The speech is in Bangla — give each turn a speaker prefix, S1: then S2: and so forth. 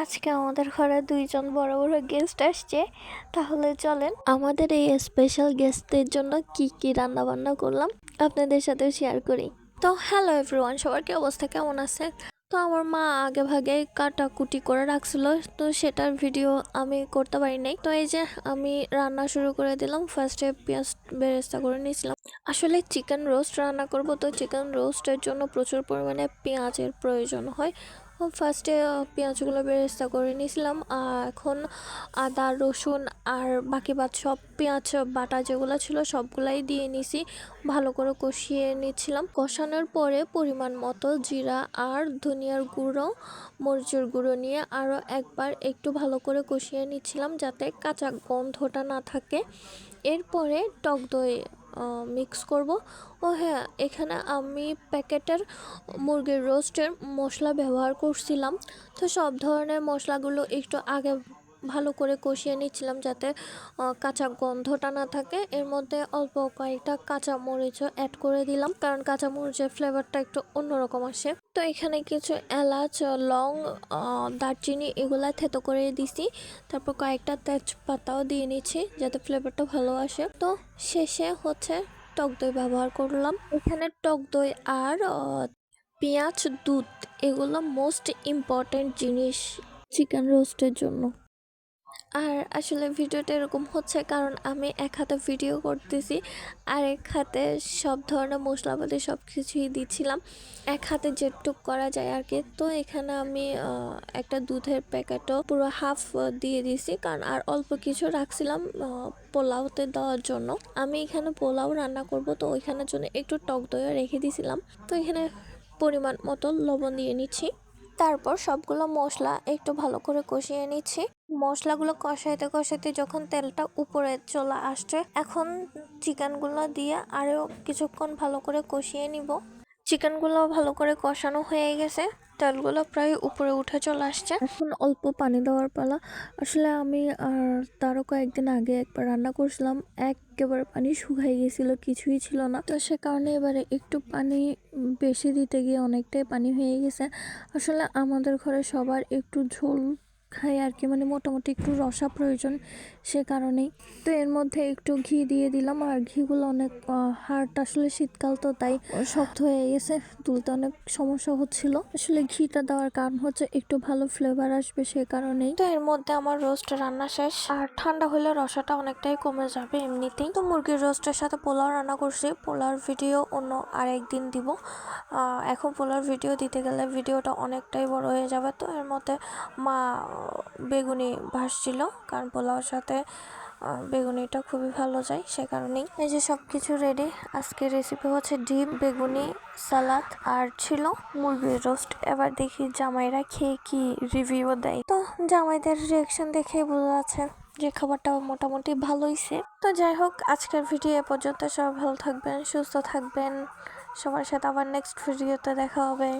S1: আজকে আমাদের ঘরে দুইজন বড় বড় গেস্ট আসছে। তাহলে চলেন, আমাদের এই স্পেশাল গেস্টদের জন্য কি কি রান্না বান্না করলাম আপনাদের সাথে শেয়ার করি। তো হ্যালো এভরিওয়ান সবার কি অবস্থা? কেমন আছে তো আমার মা আগে ভাগে কাটাকুটি করে রাখছিল, তো সেটার ভিডিও আমি করতে পারি নাই। তো এই যে আমি রান্না শুরু করে দিলাম ফার্স্টে পেঁয়াজ বেরেস্তা করে নিয়েছিলাম। আসলে চিকেন রোস্ট রান্না করব, তো চিকেন রোস্টের জন্য প্রচুর পরিমাণে পেঁয়াজের প্রয়োজন হয়। ফার্স্টে পেঁয়াজগুলো বেরেস্তা করে নিয়েছিলাম। আর এখন আদা, রসুন আর বাকি বাদ সব পেঁয়াজ, বাটা যেগুলো ছিল সবগুলাই দিয়ে নিছি। ভালো করে কষিয়ে নিচ্ছিলাম। কষানোর পরে পরিমাণ মতো জিরা আর ধনিয়ার গুঁড়ো, মরিচের গুঁড়ো নিয়ে আরও একবার একটু ভালো করে কষিয়ে নিচ্ছিলাম যাতে কাঁচা গন্ধটা না থাকে। এরপরে টক দই মিক্স করব। ও হ্যাঁ এখানে আমি প্যাকেটের মুরগির রোস্টের মশলা ব্যবহার করছিলাম। তো সব ধরনের মশলাগুলো একটু আগে ভালো করে কষিয়ে নিচ্ছিলাম যাতে কাঁচা গন্ধটা না থাকে। এর মধ্যে অল্প কয়েকটা কাঁচা মরিচও অ্যাড করে দিলাম, কারণ কাঁচা মরিচের ফ্লেভারটা একটু অন্যরকম আসে। তো এখানে কিছু এলাচ, লং দারচিনি এগুলা থেতো করে দিছি। তারপর কয়েকটা তেজপাতাও দিয়ে নিচ্ছি যাতে ফ্লেভারটা ভালো আসে। তো শেষে হচ্ছে টক দই ব্যবহার করলাম। এখানে টক দই আর পেঁয়াজ, দুধ এগুলো মোস্ট ইম্পর্ট্যান্ট জিনিস চিকেন রোস্টের জন্য। আর আসলে ভিডিওটা এরকম হচ্ছে কারণ আমি এক হাতে ভিডিও করতেছি, আর এক হাতে সব ধরনের মশলাপাতি সব কিছুই দিচ্ছিলাম। এক হাতে যেটুক করা যায় আর কি তো এখানে আমি একটা দুধের প্যাকেটও পুরো হাফ দিয়ে দিয়েছি কারণ আর অল্প কিছু রাখছিলাম পোলাওতে দেওয়ার জন্য। আমি এখানে পোলাও রান্না করব, তো ওইখানের জন্য একটু টক দইও রেখে দিয়েছিলাম তো এখানে পরিমাণ মতো লবণ দিয়ে নিচ্ছি। তারপর সবগুলো মশলা একটু ভালো করে কষিয়ে নিচ্ছি। মশলাগুলো কষাইতে কষাইতে যখন তেলটা উপরে চলে আসছে, এখন চিকেনগুলো দিয়ে আরও কিছুক্ষণ ভালো করে কষিয়ে নিব। চিকেনগুলো ভালো করে কষানো হয়ে গেছে, তেলগুলো প্রায় উপরে উঠে চলে আসছে। এখন অল্প পানি দেওয়ার পালা। আসলে আমি আর তারও কয়েকদিন আগে একবার রান্না করছিলাম, একেবারে পানি শুকাই গেছিল, কিছুই ছিল না। তো সে কারণে এবারে একটু পানি বেশি দিতে গিয়ে অনেকটাই পানি হয়ে গেছে। আসলে আমাদের ঘরে সবার একটু ঝোল খাই আর কি মানে মোটামুটি একটু রসা প্রয়োজন সে কারণেই। তো এর মধ্যে একটু ঘি দিয়ে দিলাম আর ঘিগুলো অনেক হার্ড আসলে শীতকাল তো তাই শক্ত হয়ে গেছে, তুলতে অনেক সমস্যা হচ্ছিল। আসলে ঘিটা দেওয়ার কারণ হচ্ছে একটু ভালো ফ্লেভার আসবে সে কারণেই। তো এর মধ্যে আমার রোস্ট রান্না শেষ। আর ঠান্ডা হলে রসাটা অনেকটাই কমে যাবে এমনিতেই। তো মুরগির রোস্টের সাথে পোলাও রান্না করছি। পোলাওর ভিডিও অন্য আরেকদিন দিব। এখন পোলাওর ভিডিও দিতে গেলে ভিডিওটা অনেকটাই বড় হয়ে যাবে। তো এর মধ্যে মা বেগুনি ভাসছিল, কারণ পোলাওর সাথে বেগুনিটা খুবই ভালো যায় সে কারণেই। এই যে সব কিছু রেডি আজকের রেসিপি হচ্ছে ডিম, বেগুনি, সালাদ আর ছিল মুরগির রোস্ট এবার দেখি জামাইরা খেয়ে কি রিভিউ দেয়। তো জামাইদের রিয়াকশন দেখে বোঝা যাচ্ছে যে খাবারটা মোটামুটি ভালোইছে তো যাই হোক, আজকের ভিডিও এ পর্যন্ত সবাই ভালো থাকবেন, সুস্থ থাকবেন। সবার সাথে আবার নেক্সট ভিডিওতে দেখা হবে।